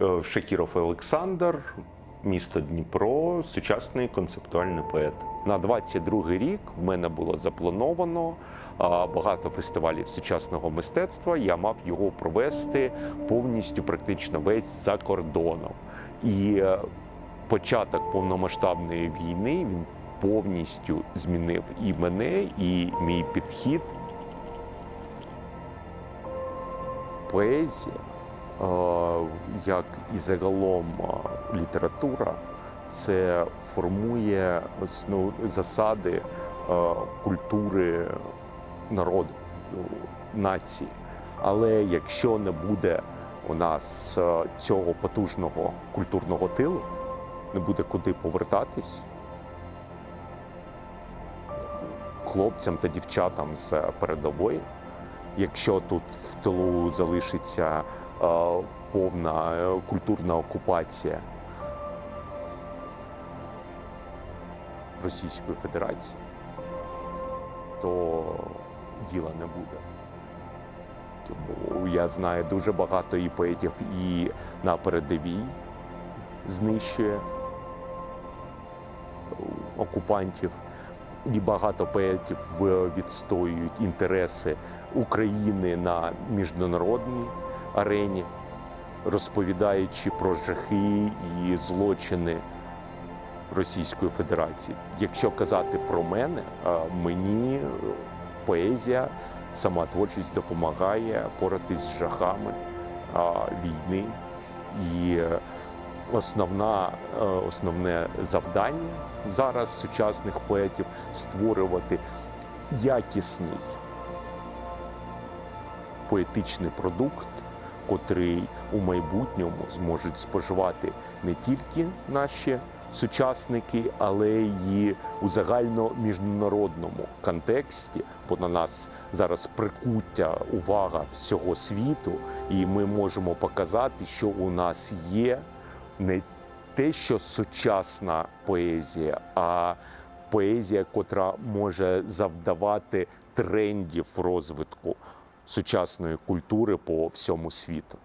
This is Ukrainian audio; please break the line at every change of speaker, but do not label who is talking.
Е, Шакіров Олександр, місто Дніпро, сучасний концептуальний поет. На 22-й рік в мене було заплановано багато фестивалів сучасного мистецтва. Я мав його провести повністю, практично весь за кордоном. І е, початок повномасштабної війни він повністю змінив і мене, і мій підхід. Поезія, як і загалом е, література, це формує основ, засади е, культури народу, нації. Але якщо не буде у нас е, цього потужного культурного тилу, не буде куди повертатись хлопцям та дівчатам з передової, якщо тут в тилу залишиться е, повна е, культурна окупація Російської Федерації, то діла не буде. Тому я знаю дуже багато і поетів і на передовій знищує окупантів, і багато поетів е, відстоюють інтереси України на міжнародній арені, розповідаючи про жахи і злочини Російської Федерації. Якщо казати про мене, е, мені поезія, сама творчість допомагає поратись з жахами е, війни. І основна, е, основне завдання зараз сучасних поетів створювати якісний поетичний продукт, котрий у майбутньому зможуть споживати не тільки наші сучасники, але й у загальноміжнародному контексті, бо на нас зараз прикуття увага всього світу, і ми можемо показати, що у нас є не те, що сучасна поезія, а поезія, котра може завдавати трендів розвитку сучасної культури по всьому світу.